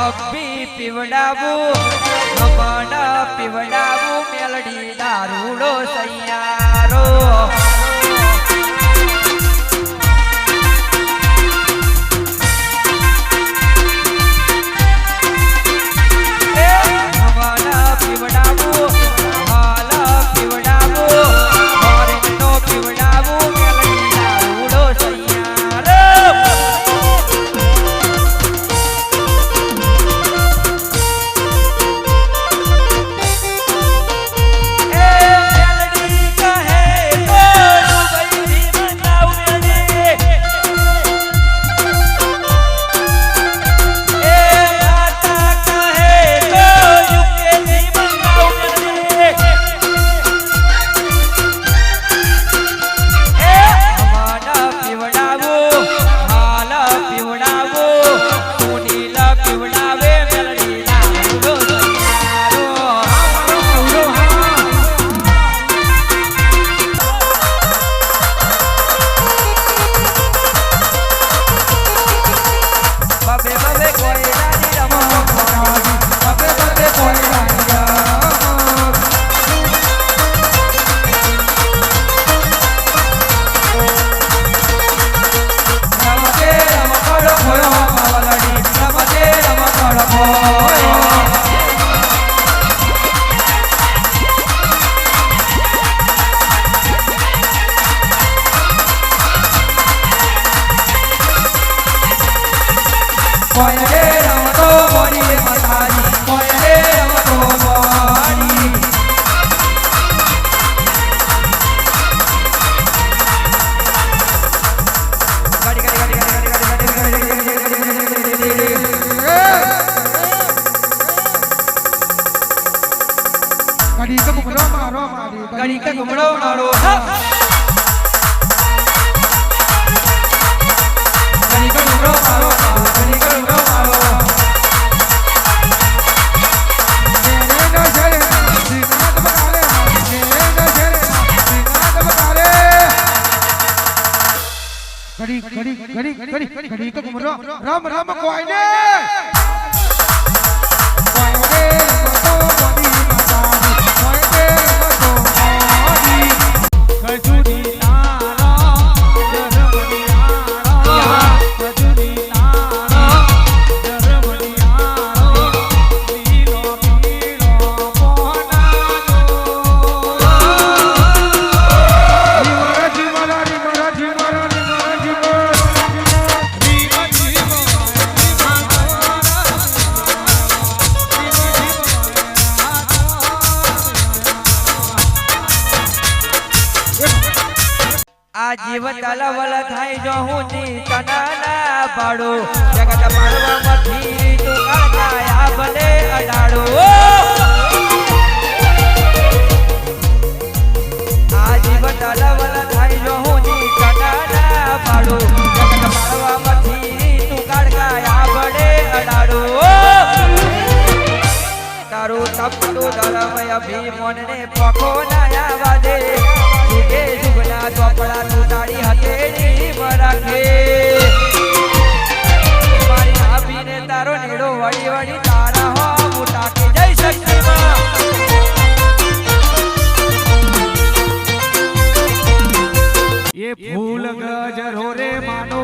હબ્બી પીવડાવું ખમણ પીવડાવું મેલડી દારૂડો સૈયારો. ગણિત રે મારો ગણિત રમતો મોરી ગાડી ગાડી ઘડી કડી કડી તો ઘુમરો રમ રમ કોઈ ને કોઈ ને તો મોદી આ જીવ તલવલ થઈ જો હું ચિંતના ના પાડો જગત મારવામાંથી તું કળકાયા ભલે અડાડો આ જીવ તલવલ થઈ જો હું ચિંતના ના પાડો જગત મારવામાંથી તું કળકાયા ભલે અડાડો તારું તપતું અભિમોનને પખો ના વાજે સુગે સુગના ચોપડા તું તારી હથેળી પર રાખે મારી ભાભીને તારો નીડો વળી વળી તારા હો મોટા કે જય શક્તિમાં ये फूल गजरो रे मानो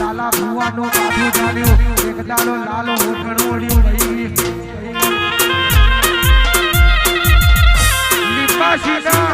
લાલા કુવાનું માથું ચાલ્યું એક દાડો લાલો ઉઠણ ઓળ્યું લીપાશીના